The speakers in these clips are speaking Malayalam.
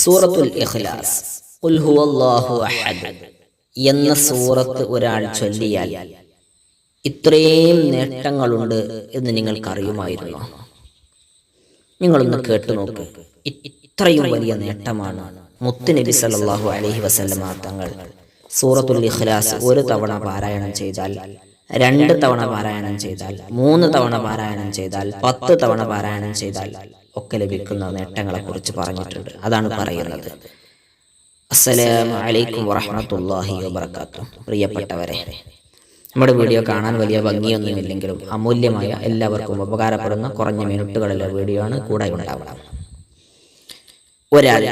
സൂറത്തുൽ ഇഖ്ലാസ്. എന്ന സൂറത്ത് ഒരാൾ ചൊല്ലിയാൽ ഇത്രയും നേട്ടങ്ങളുണ്ട് എന്ന് നിങ്ങൾക്കറിയുമായിരുന്നു? നിങ്ങളൊന്ന് കേട്ടു നോക്ക്. ഇത്രയും വലിയ നേട്ടമാണ് മുത്ത് നബി സല്ലല്ലാഹു അലൈഹി വസല്ലമ തങ്ങൾ സൂറത്തുൽ ഇഖ്ലാസ് ഒരു തവണ പാരായണം ചെയ്താൽ രണ്ട് തവണ പാരായണം ചെയ്താൽ മൂന്ന് തവണ പാരായണം ചെയ്താൽ പത്ത് തവണ പാരായണം ചെയ്താൽ ഒക്കെ ലഭിക്കുന്ന നേട്ടങ്ങളെ കുറിച്ച് പറഞ്ഞിട്ടുണ്ട്. അതാണ് പറയുന്നത്. അസ്സലാമു അലൈക്കും വറഹ്മത്തുള്ളാഹി വബറകാതുഹു പ്രിയപ്പെട്ടവരെ നമ്മുടെ വീഡിയോ കാണാൻ വലിയ ഭംഗിയൊന്നുമില്ലെങ്കിലും അമൂല്യമായ എല്ലാവർക്കും ഉപകാരപ്പെടുന്ന കുറഞ്ഞ മിനിറ്റുകളിലെ വീഡിയോ ആണ് കൂടെ ഉണ്ടാവുക ഒരാൾ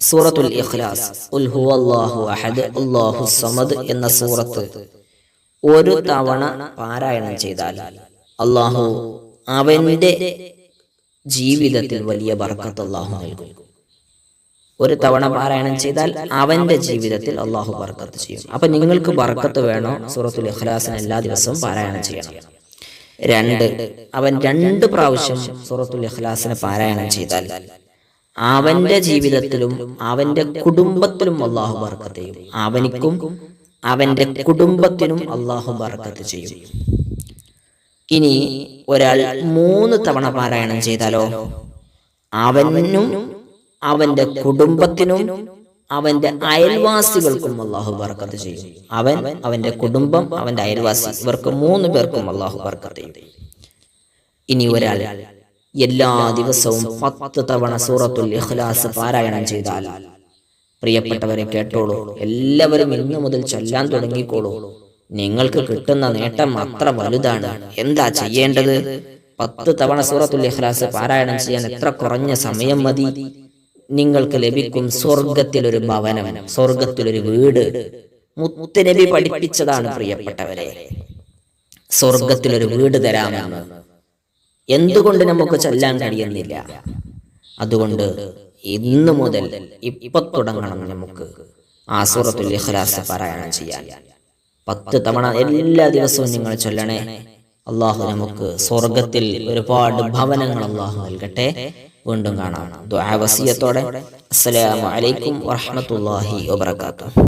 സൂറത്തുൽ ഇഖ്ലാസ് ഉൽ ഹുവല്ലാഹു അഹദ് അല്ലാഹു സമദ് എന്ന സൂറത്ത് ഒരു തവണ പാരായണം ചെയ്താൽ അള്ളാഹു അവന്റെ ജീവിതത്തിൽ വലിയ ബർക്കത്ത് അള്ളാഹു നൽകും. ഒരു തവണ പാരായണം ചെയ്താൽ അവന്റെ ജീവിതത്തിൽ അള്ളാഹു ബർക്കത്ത് ചെയ്യും. അപ്പൊ നിങ്ങൾക്ക് ബർക്കത്ത് വേണോ? സൂറത്തുൽ ഇഖ്ലാസിന് എല്ലാ ദിവസവും പാരായണം ചെയ്യണം. രണ്ട് അവൻ രണ്ട് പ്രാവശ്യം സൂറത്തുൽ ഇഖ്ലാസിന് പാരായണം ചെയ്താൽ അവന്റെ ജീവിതത്തിലും അവന്റെ കുടുംബത്തിലും അള്ളാഹു ബർക്കത്ത് ചെയ്യും. അവനിക്കും അവന്റെ കുടുംബത്തിനും അള്ളാഹു ബർക്കത്ത് ചെയ്യും. ഇനി ഒരാൾ മൂന്ന് തവണ പാരായണം ചെയ്താലോ? അവനും അവന്റെ കുടുംബത്തിനും അവന്റെ അയൽവാസികൾക്കും അള്ളാഹു ബർക്കത്ത് ചെയ്യും. അവൻ അവന്റെ കുടുംബം അവന്റെ അയൽവാസി ഇവർക്ക് മൂന്ന് പേർക്കും അള്ളാഹു ബർക്കത്ത് ചെയ്യും. ഇനി ഒരാൾ എല്ലാ ദിവസവും പത്ത് തവണ സൂറത്തുൽ ഇഖ്ലാസ് പാരായണം ചെയ്താൽ പ്രിയപ്പെട്ടവരെ കേട്ടോളൂ. എല്ലാവരും ഇന്നു മുതൽ ചൊല്ലാൻ തുടങ്ങിക്കോളൂ. നിങ്ങൾക്ക് കിട്ടുന്ന നേട്ടം അത്ര വലുതാണ്. എന്താ ചെയ്യേണ്ടത്? പത്ത് തവണ സൂറത്തുൽ ഇഖ്ലാസ് പാരായണം ചെയ്യാൻ എത്ര കുറഞ്ഞ സമയം മതി? നിങ്ങൾക്ക് ലഭിക്കും സ്വർഗത്തിലൊരു ഭവനം സ്വർഗത്തിലൊരു വീട്. മുത്തുനബി പഠിപ്പിച്ചതാണ് പ്രിയപ്പെട്ടവരെ. സ്വർഗത്തിലൊരു വീട് തരാമെന്ന്. എന്തുകൊണ്ട് നമുക്ക് ചൊല്ലാൻ കഴിയുന്നില്ല? അതുകൊണ്ട് ഇന്ന് മുതൽ ഇപ്പൊ തുടങ്ങണം നമുക്ക്. ആ സൂറത്തുൽ ഇഖ്ലാസ് പാരായണം ചെയ്യാൻ. പത്ത് തവണ എല്ലാ ദിവസവും നിങ്ങൾ ചൊല്ലണേ. അള്ളാഹു നമുക്ക് സ്വർഗത്തിൽ ഒരുപാട് ഭവനങ്ങൾ അള്ളാഹു നൽകട്ടെ. വീണ്ടും കാണാം. ദുആ വസിയത്തോടെ. അസ്സലാമു അലൈക്കും വറഹ്മത്തുള്ളാഹി വബറകാതുഹു.